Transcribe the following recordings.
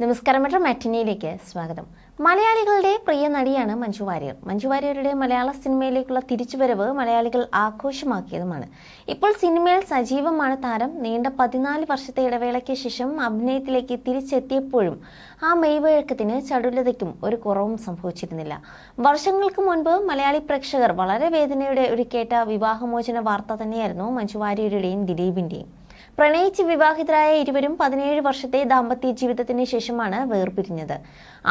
നമസ്കാരം മറ്റൊരു മാറ്റിനിയിലേക്ക് സ്വാഗതം. മലയാളികളുടെ പ്രിയ നടിയാണ് മഞ്ജു വാര്യർ. മഞ്ജു വാര്യരുടെ മലയാള സിനിമയിലേക്കുള്ള തിരിച്ചുവരവ് മലയാളികൾ ആഘോഷമാക്കിയതുമാണ്. ഇപ്പോൾ സിനിമയിൽ സജീവമാണ് താരം. നീണ്ട പതിനാല് വർഷത്തെ ഇടവേളയ്ക്ക് ശേഷം അഭിനയത്തിലേക്ക് തിരിച്ചെത്തിയപ്പോഴും ആ മെയ്വഴക്കത്തിന് ചടുലതയ്ക്കും ഒരു കുറവും സംഭവിച്ചിരുന്നില്ല. വർഷങ്ങൾക്ക് മുൻപ് മലയാളി പ്രേക്ഷകർ വളരെ വേദനയുടെ ഒരു കേട്ട വിവാഹമോചന വാർത്ത തന്നെയായിരുന്നു മഞ്ജു വാര്യരുടെയും ദിലീപിന്റെയും. പ്രണയിച്ച് വിവാഹിതരായ ഇരുവരും പതിനേഴ് വർഷത്തെ ദാമ്പത്യ ജീവിതത്തിന് ശേഷമാണ് വേർപിരിഞ്ഞത്.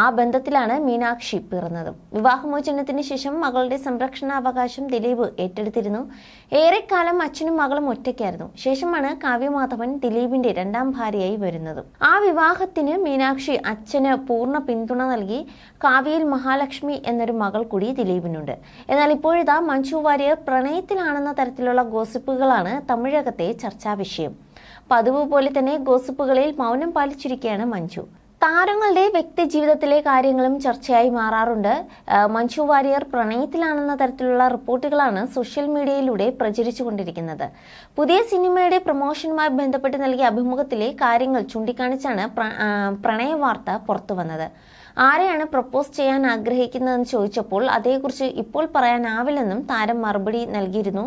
ആ ബന്ധത്തിലാണ് മീനാക്ഷി പിറന്നത്. വിവാഹമോചനത്തിന് ശേഷം മകളുടെ സംരക്ഷണാവകാശം ദിലീപ് ഏറ്റെടുത്തിരുന്നു. ഏറെക്കാലം അച്ഛനും മകളും ഒറ്റയ്ക്കായിരുന്നു. ശേഷമാണ് കാവ്യമാധവൻ ദിലീപിന്റെ രണ്ടാം ഭാര്യയായി വരുന്നത്. ആ വിവാഹത്തിന് മീനാക്ഷി അച്ഛന് പൂർണ പിന്തുണ നൽകി കാവ്യയിൽ മഹാലക്ഷ്മി എന്നൊരു മകൾ കൂടി ദിലീപിനുണ്ട്. എന്നാൽ ഇപ്പോഴിതാ മഞ്ജു വാര്യർ പ്രണയത്തിലാണെന്ന തരത്തിലുള്ള ഗോസിപ്പുകളാണ് തമിഴകത്തെ ചർച്ചാ വിഷയം പതിവ് പോലെ തന്നെ ഗോസിപ്പുകളിൽ മൗനം പാലിച്ചിരിക്കുകയാണ് മഞ്ജു. താരങ്ങളുടെ വ്യക്തി ജീവിതത്തിലെ കാര്യങ്ങളും ചർച്ചയായി മാറാറുണ്ട്. മഞ്ജു വാര്യർ പ്രണയത്തിലാണെന്ന തരത്തിലുള്ള റിപ്പോർട്ടുകളാണ് സോഷ്യൽ മീഡിയയിലൂടെ പ്രചരിച്ചുകൊണ്ടിരിക്കുന്നത്. പുതിയ സിനിമയുടെ പ്രൊമോഷനുമായി ബന്ധപ്പെട്ട് നൽകിയ അഭിമുഖത്തിലെ കാര്യങ്ങൾ ചൂണ്ടിക്കാണിച്ചാണ് പ്രണയ വാർത്ത പുറത്തുവന്നത്. ആരെയാണ് പ്രപ്പോസ് ചെയ്യാൻ ആഗ്രഹിക്കുന്നതെന്ന് ചോദിച്ചപ്പോൾ അതേക്കുറിച്ച് ഇപ്പോൾ പറയാനാവില്ലെന്നും താരം മറുപടി നൽകിയിരുന്നു.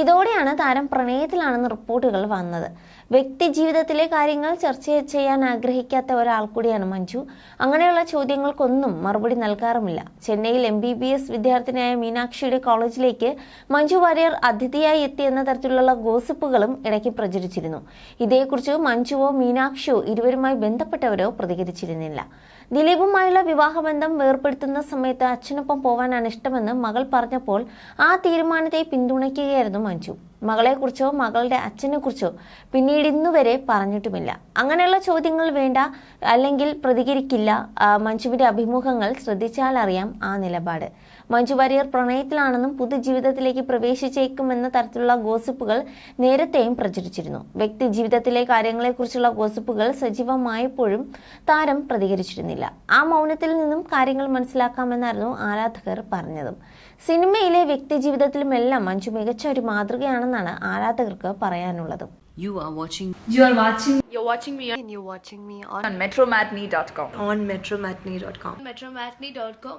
ഇതോടെയാണ് താരം പ്രണയത്തിലാണെന്ന് റിപ്പോർട്ടുകൾ വന്നത്. വ്യക്തി ജീവിതത്തിലെ കാര്യങ്ങൾ ചർച്ച ചെയ്യാൻ ആഗ്രഹിക്കാത്ത ഒരാൾ കൂടിയാണ് മഞ്ജു. അങ്ങനെയുള്ള ചോദ്യങ്ങൾക്കൊന്നും മറുപടി നൽകാറുമില്ല. ചെന്നൈയിൽ എം ബി ബി എസ് വിദ്യാർത്ഥിനിയായ മീനാക്ഷിയുടെ കോളേജിലേക്ക് മഞ്ജു വാര്യർ അതിഥിയായി എത്തിയെന്ന തരത്തിലുള്ള ഗോസിപ്പുകളും ഇടയ്ക്ക് പ്രചരിച്ചിരുന്നു. ഇതേക്കുറിച്ച് മഞ്ജുവോ മീനാക്ഷിയോ ഇരുവരുമായി ബന്ധപ്പെട്ടവരോ പ്രതികരിച്ചിരുന്നില്ല. ദിലീപുമായുള്ള വിവാഹബന്ധം വേർപ്പെടുത്തുന്ന സമയത്ത് അച്ഛനൊപ്പം പോവാനാണ് ഇഷ്ടമെന്ന് മകൾ പറഞ്ഞപ്പോൾ ആ തീരുമാനത്തെ പിന്തുണയ്ക്കുകയായിരുന്നു മഞ്ജു. മകളെക്കുറിച്ചോ മകളുടെ അച്ഛനെക്കുറിച്ചോ പിന്നീട് ഇന്നുവരെ പറഞ്ഞിട്ടുമില്ല. അങ്ങനെയുള്ള ചോദ്യങ്ങൾ വേണ്ട അല്ലെങ്കിൽ പ്രതികരിക്കില്ല മഞ്ജുവിന്റെ അഭിമുഖങ്ങൾ ശ്രദ്ധിച്ചാൽ അറിയാം ആ നിലപാട്. മഞ്ജു വാര്യർ പ്രണയത്തിലാണെന്നും പുതുജീവിതത്തിലേക്ക് പ്രവേശിച്ചേക്കുമെന്ന തരത്തിലുള്ള ഗോസിപ്പുകൾ നേരത്തെയും പ്രചരിച്ചിരുന്നു വ്യക്തി ജീവിതത്തിലെ കാര്യങ്ങളെക്കുറിച്ചുള്ള ഗോസിപ്പുകൾ സജീവമായപ്പോഴും താരം പ്രതികരിച്ചിരുന്നില്ല ആ മൗനത്തിൽ നിന്നും കാര്യങ്ങൾ മനസ്സിലാക്കാമെന്നായിരുന്നു ആരാധകർ പറഞ്ഞതും സിനിമയിലെ വ്യക്തി ജീവിതത്തിലുമെല്ലാം മഞ്ജു മികച്ച ഒരു മാതൃകയാണെന്നാണ് ആരാധകർക്ക് പറയാനുള്ളത് You are watching You are watching You're watching me and you're watching me on, on metromatney.com. on metromatney.com. metromatney.com.